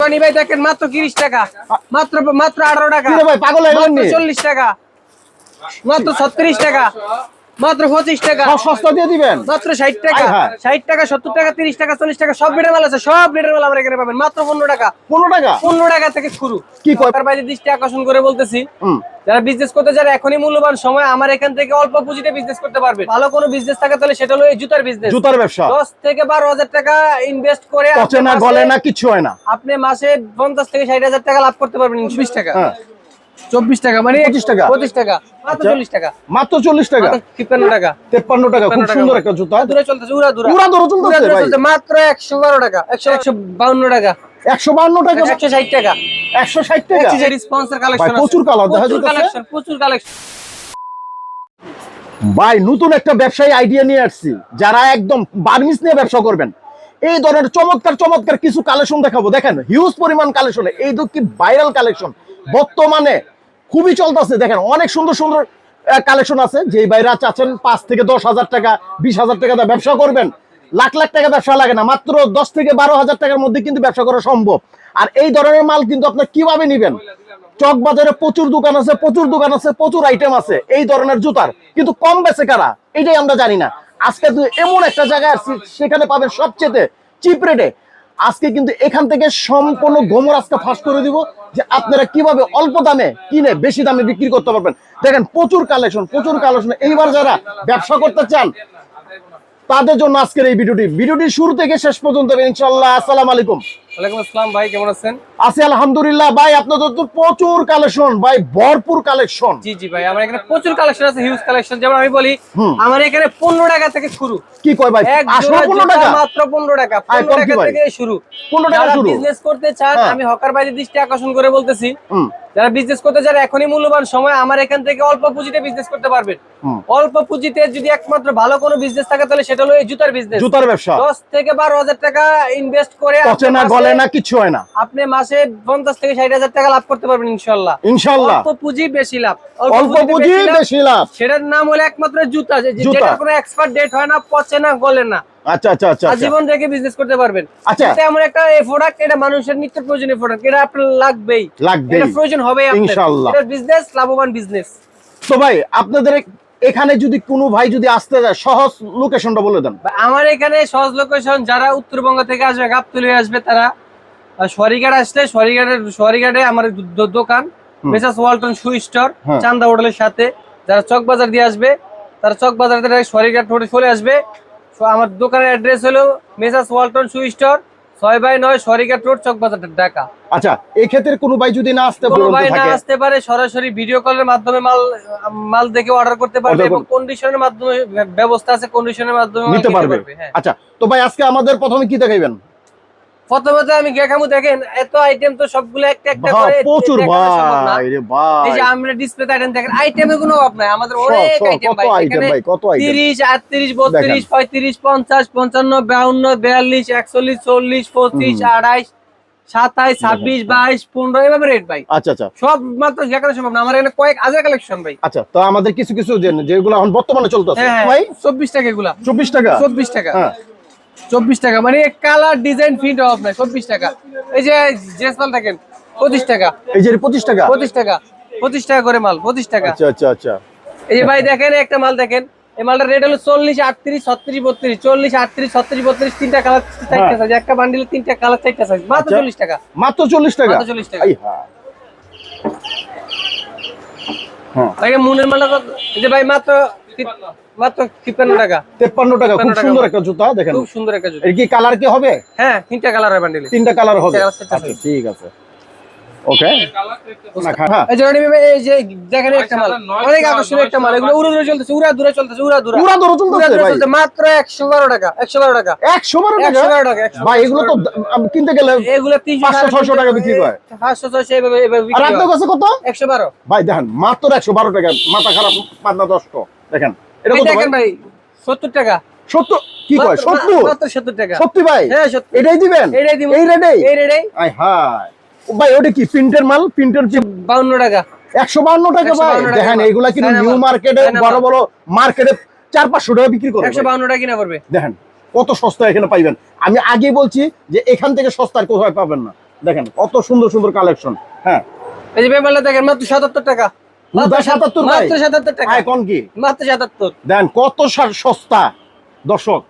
Tony ভাই দেখেন মাত্র তিরিশ টাকা। মাত্র মাত্র আঠারো টাকা। কি ভাই, পাগল হয়ে গেলেন মাত্র নি? চল্লিশ টাকা। মাত্র ছত্রিশ টাকা। মাত্র পঁচিশ টাকা। সস্তা দিয়ে দিবেন? মাত্র ষাট টাকা। ষাট টাকা সত্তর টাকা তিরিশ টাকা চল্লিশ টাকা সব রেটের মাল আছে। সব রেটের মাল আমরা এখানে পাবেন। মাত্র পনেরো টাকা। পনেরো টাকা? পনেরো টাকা থেকে শুরু। কি? বাইরে দৃষ্টি আকর্ষণ করে বলতেছি যারা বিজনেস করতে যারা এখনই মূল্যবান সময় আমার এখান থেকে অল্প পুঁজিতে বিজনেস করতে পারবে। ভালো কোনো বিজনেস থাকে তাহলে সেটা হলো এই জুতার বিজনেস জুতার ব্যবসা। দশ থেকে বারো হাজার টাকা ইনভেস্ট করে না গলে না কিছু হয় না। আপনি মাসে পঞ্চাশ থেকে ষাট হাজার টাকা লাভ করতে পারবেন চব্বিশ টাকা। হ্যাঁ। চব্বিশ টাকা মানে 25 টাকা? পঁচিশ টাকা মাত্র আচ্ছা। চল্লিশ টাকা। মাত্র চল্লিশ টাকা? তিপ্পান্ন টাকা। তেপ্পান্ন টাকা খুব সুন্দর একটা জুতা দূরে চলতেছে উড়া দুরা। পুরা দরো চলতেছে ভাই। মাত্র একশো বারো টাকা একশো একশো বাউন্ন টাকা। একশো বান্ন টাকা? একশো ষাট টাকা। একশো ষাট টাকা? স্পন্সর কালেকশন প্রচুর colour দেখা। কালেকশন প্রচুর কালেকশন ভাই নতুন একটা ব্যবসায়ী আইডিয়া নিয়ে আসছি যারা একদম বার্মিস নিয়ে ব্যবসা করবেন। এই ধরনের চমৎকার চমৎকার কিছু কালেকশন দেখাবো। দেখেন হিউজ পরিমাণ কালেকশন এই তো কি ভাইরাল কালেকশন বর্তমানে খুবই চলতেছে। দেখেন, অনেক সুন্দর সুন্দর কালেকশন আছে। যে ভাইরা চাচ্ছেন পাঁচ থেকে দশ হাজার টাকা, বিশ হাজার টাকা দিয়ে ব্যবসা করবেন। লাখ লাখ টাকা ব্যবসা লাগে না, মাত্র দশ থেকে বারো হাজার টাকার মধ্যে কিন্তু ব্যবসা করা সম্ভব। আর এই ধরনের মাল কিন্তু আপনার কীভাবে নিবেন? চক বাজারে প্রচুর দোকান আছে, প্রচুর দোকান আছে, প্রচুর আইটেম আছে, এই ধরনের জুতার। কিন্তু কম বেছে কারা? এটাই আমরা জানি না। আজকে এমন একটা জায়গায় সেখানে পাবেন সবচেয়ে চিপ রেটে আজকে কিন্তু এখান থেকে সম্পূর্ণ গোমর আজকে ফাঁস করে দিব যে আপনারা কীভাবে অল্প দামে কিনে বেশি দামে বিক্রি করতে পারবেন। দেখেন, প্রচুর কালেকশন প্রচুর কালেকশন এইবার যারা ব্যবসা করতে চান, তাদের জন্য আজকের এই ভিডিওটি। ভিডিওটি শুরু থেকে শেষ পর্যন্ত ইনশাল্লাহ আসসালাম আলাইকুম। ওয়ালাইকুম আসসালাম ভাই কেমন আছেন? আছি আলহামদুলিল্লাহ ভাই আপনাদের তো প্রচুর কালেকশন ভাই ভরপুর কালেকশন। জি জি ভাই আমার এখানে প্রচুর কালেকশন আছে হিউজ কালেকশন। যেমন আমি বলি আমার এখানে পনেরো টাকা থেকে শুরু। কি কয় ভাই? আসলে জোড়া পনেরো জুতা টাকা? মাত্র পনেরো টাকা আয়, পনেরো কম কি টাকা থেকে শুরু। 15 টাকা যারা শুরু? বিজনেস করতে চান হ্যাঁ। আমি হকার বাইরে দৃষ্টি আকর্ষণ করে বলতেছি। যারা বিজনেস করতে চান এখনই মূল্যবান সময় আমার এখান থেকে অল্প পুঁজিতে বিজনেস করতে পারবেন। অল্প পুঁজিতে যদি একমাত্র ভালো কোনো বিজনেস থাকে তাহলে সেটা হলো এই জুতার বিজনেস জুতার ব্যবসা। দশ থেকে বারো হাজার টাকা ইনভেস্ট করে আপনি না কিছু হয় না। আপনি মাসে পঞ্চাশ থেকে ষাট হাজার টাকা লাভ করতে পারবেন ইনশাল্লাহ। ইনশাল্লাহ। অল্প পুঁজি বেশি লাভ। অল্প পুঁজি বেশি লাভ। সেটার নাম হলো একমাত্র জুতা। যেটা কোনো এক্সপায়ার ডেট হয় না পচে না গলে না। আচ্ছা আচ্ছা আচ্ছা আচ্ছা। আজীবন রেখে বিজনেস করতে পারবেন। আচ্ছা। এমন একটা প্রোডাক্ট এটা মানুষের নিত্য প্রয়োজনীয় প্রোডাক্ট এটা আপনার লাগবেই। এটা প্রয়োজন হবে ইনশাআল্লাহ। এটা বিজনেস লাভবান বিজনেস তো ভাই আপনাদের এখানে যদি কোনো ভাই যদি আসতে যায় সহজ লোকেশনটা বলে দেন। আমার এখানে সহজ লোকেশন যারা উত্তরবঙ্গ থেকে আসবে গাবতলি আসবে তারা সরিঘাট আসলে সরিঘাটের সরিঘাটে আমার দোকান। Messrs Walton shoe store. চান্দা হোটেলের সাথে। যারা চক বাজার দিয়ে আসবে তারা চক বাজার থেকে সরিঘাট রোডে চলে আসবে। আমার দোকানের অ্যাড্রেস হলো মেসাস ওয়ালটন শু স্টোর ছয় বাই নয় সরিঘাট রোড চক বাজার ঢাকা। আচ্ছা এই ক্ষেত্রে কোনো ভাই যদি না আসতে কোনো ভাই না আসতে পারে সরাসরি ভিডিও কলের মাধ্যমে মাল মাল দেখে অর্ডার করতে পারবে এবং কন্ডিশনের মাধ্যমে ব্যবস্থা আছে কন্ডিশনের মাধ্যমে নিতে পারবে হ্যাঁ। আচ্ছা তো ভাই আজকে আমাদের প্রথমে কি দেখাইবেন? প্রথমত আমি গেখামু দেখেন এত আইটেম তো সবগুলো একটা একটা করে প্রচুর। ভাই রে ভাই এই যে আমরা ডিসপ্লেতে আইটেম দেখেন আইটেমের কোনো অভাব নাই আমাদের অনেক আইটেম ভাই আইটেম ভাই কত আইটেম তিরিশ আটত্রিশ বত্রিশ দেখেন। পঁয়ত্রিশ পঞ্চাশ পঞ্চান্ন বাউন্ন বিয়াল্লিশ একচল্লিশ চল্লিশ পঁচিশ হুম। আড়াইশ সাতাইশ ছাব্বিশ বাইশ পনেরো এভাবে রেট ভাই। আচ্ছা আচ্ছা। সব মাত্র সম্ভব না আমার এখানে কয়েক হাজার কালেকশন ভাই। আচ্ছা তো আমাদের কিছু কিছু যেগুলো এখন বর্তমানে চলতেছে। হ্যাঁ ভাই? চব্বিশ টাকা এগুলা। চব্বিশ টাকা? চব্বিশ টাকা। হ্যাঁ। চব্বিশ টাকা। মানে কালার ডিজাইন ফিট অফ নাই চব্বিশ টাকা। এই যে জেসপাল দেখেন পঁচিশ টাকা। এই যে পঁচিশ টাকা? পঁচিশ টাকা পঁচিশ টাকা করে মাল পঁচিশ টাকা। আচ্ছা আচ্ছা আচ্ছা। এই যে ভাই দেখেন একটা মাল দেখেন এই মালটার রেট হলো চল্লিশ আটত্রিশ ছত্রিশ বত্রিশ। চল্লিশ আটত্রিশ ছত্রিশ বত্রিশ তিনটা কালার চারটা সাইজ একটা বান্ডিলে তিনটা কালার চারটা সাইজ মাত্র আচ্ছা। চল্লিশ টাকা। মাত্র চল্লিশ টাকা? মাত্র 40 টাকা। হ্যাঁ হ্যাঁ ভাই মুনের মালটা এই যে ভাই মাত্র মাত্র টাকা। টাকা খুব সুন্দর একটা জুতা দেখেন। খুব সুন্দর একটা জুতো। এর কি কালার কি হবে? হ্যাঁ তিনটা কালার বান্ডিলে। তিনটা কালার হবে? চারটা, চারটা আচ্ছা ঠিক আছে। ওকে হ্যাঁ। এই যে এই যে দেখেন একটা মাল। অনেক আকর্ষণীয় একটা মাল। এগুলো উড়ে দূরে চলতেছে উড়া দূরে চলতেছে উড়া দূরা। পুরা দরো চলতেছে ভাই। মাত্র টাকা টাকা। টাকা? এগুলো তো কিনতে গেলে এগুলো তিনশো 500, 600 টাকা বিক্রি এভাবে এভাবে আর আপনার হয়। কাছে কত? একশো বারো। ভাই দেখেন মাত্র একশো বারো টাকা মাথা খারাপ পান্না দশ দেখেন এটা কত দেখেন ভাই? ভাই সত্তর টাকা। সত্তর? কি কয় মাত্র- সত্তর? মাত্র সত্তর টাকা। সত্যি ভাই? হ্যাঁ সত্তর। এটাই দিবেন? এইটাই দিব। এই এই আই হাই ভাই ওটা কি প্রিন্টের মাল? প্রিন্টের বাউন্ন টাকা। একশো বান্ন টাকা ভাই? দেখেন কিন্তু নিউ মার্কেটে বড় বড় মার্কেটে চার পাঁচশো টাকা বিক্রি করে একশো বাউন্ন টাকা কিনা পড়বে। দেখেন কত সস্তা এখানে পাইবেন। আমি আগে বলছি যে এখান থেকে সস্তার কোথায় পাবেন না। দেখেন কত সুন্দর সুন্দর কালেকশন। হ্যাঁ। এই যে দেখেন মাত্র সাতাত্তর টাকা হুদা 77 মাত্র সাতাত্তর টাকা। কত সা- সস্তা? দর্শক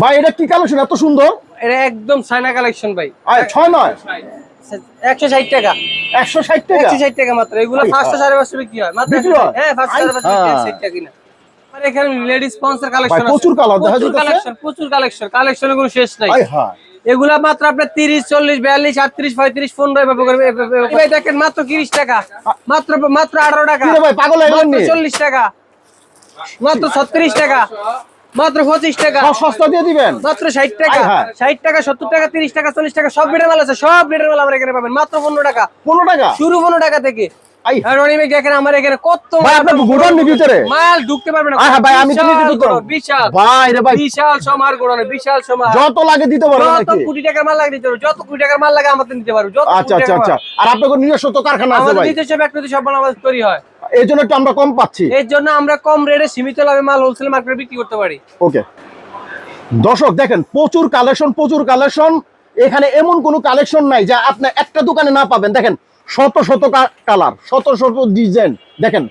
ভাই এটা কি কালেকশন? এত সুন্দর? এটা একদম সাইনা কালেকশন ভাই। ছয় নয়? একশো ষাট টাকা। একশো ষাট টাকা? একশো ষাট টাকা মাত্র। এগুলো আরে পাঁচশো ভাই। সাড়ে পাঁচশো বিক্রি হয়। মাত্র হ্যাঁ? পাঁচশো সাড়ে পাঁচশো আয়, বিক্রি। ষাট টাকা কিনা। এখানে লেডিস স্পন্সর কালেকশন প্রচুর কালেকশন প্রচুর কালেকশন কালেকশনের কোনো শেষ নাই। এগুলা মাত্র আপনার তিরিশ চল্লিশ বিয়াল্লিশ আটত্রিশ পঁয়ত্রিশ পনেরো এভাবে করে দেখেন মাত্র তিরিশ টাকা। মাত্র মাত্র আঠারো টাকা। পাগল? চল্লিশ টাকা। মাত্র ছত্রিশ টাকা। মাত্র পঁচিশ টাকা। সস্তা দিয়ে দিবেন? মাত্র ষাট টাকা। ষাট টাকা সত্তর টাকা তিরিশ টাকা চল্লিশ টাকা সব রেটের মাল আছে সব রেটের মাল আমরা এখানে পাবেন। মাত্র পনেরো টাকা। পনেরো টাকা? শুরু পনেরো টাকা থেকে। আই। আর দেখেন আমার এখানে কত ভাই, আপনার গোডাউন নেই ভিতরে? মাল ঢুকতে পারবে না। হ্যাঁ ভাই আমি তুমি দিতে গোডাউন, বিশাল। ভাই রে ভাই। বিশাল সমার গোডাউনে বিশাল সমার। যত লাগে দিতে পারবেন যত কোটি টাকার মাল লাগে দিতে পারব যত কোটি টাকার মাল লাগে আমাদের নিতে পারব যত আচ্ছা আচ্ছা আচ্ছা। আর আপনাদের নিজস্ব তো কারখানা আছে আমাদের নিজস্ব ফ্যাক্টরি সব মাল আমাদের তৈরি হয়। এই জন্য আমরা কম পাচ্ছি। এর জন্য আমরা কম রেটে সীমিত লাভে মাল হোলসেল মার্কেটে বিক্রি করতে পারি। ওকে। দর্শক দেখেন প্রচুর কালেকশন প্রচুর কালেকশন এখানে এমন কোনো কালেকশন নাই যা আপনি একটা দোকানে না পাবেন। দেখেন শত শত কালার, শত শত ডিজাইন দেখেন,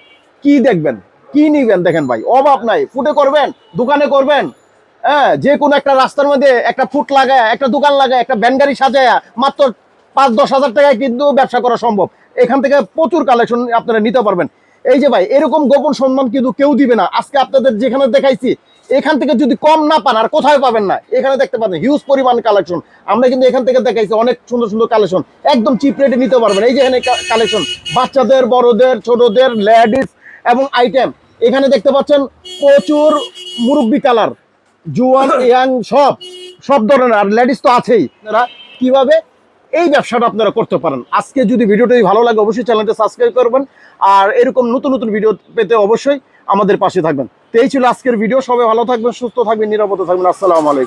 কি দেখবেন? কি নিবেন? দেখেন ভাই, অভাব নাই। ফুটে করবেন, দোকানে করবেন। হ্যাঁ যে কোনো একটা রাস্তার মধ্যে একটা ফুট লাগায়, একটা দোকান লাগায়, একটা ভ্যান গাড়ি সাজায় মাত্র পাঁচ, দশ হাজার টাকায় কিন্তু ব্যবসা করা সম্ভব। এখান থেকে প্রচুর কালেকশন আপনারা নিতে পারবেন। এই যে ভাই, এরকম গোপন সম্মান কিন্তু কেউ দিবে না। আজকে আপনাদের যেখানে দেখাইছি এখান থেকে যদি কম না পান, আর কোথায় পাবেন না। এখানে দেখতে পাবেন হিউজ পরিমাণ কালেকশন আমরা কিন্তু এখান থেকে দেখাইছি, অনেক সুন্দর সুন্দর কালেকশন একদম চিপ রেটে নিতে পারবেন। এই যে এখানে কালেকশন বাচ্চাদের, বড়দের, ছোটদের লেডিস এবং আইটেম এখানে দেখতে পাচ্ছেন, প্রচুর মুরব্বি কালার জুয়ান, ইয়াং, সব সব ধরনের। আর লেডিস তো আছেই। আপনারা কীভাবে এই ব্যবসাটা আপনারা করতে পারেন? আজকে যদি ভিডিওটি ভালো লাগে, অবশ্যই চ্যানেলটা সাবস্ক্রাইব করবেন। আর এরকম নতুন নতুন ভিডিও পেতে অবশ্যই আমাদের পাশে থাকবেন। তো এই ছিল আজকের ভিডিও সবাই ভালো থাকবেন, সুস্থ থাকবেন, নিরাপদে থাকবেন। আসসালামু আলাইকুম।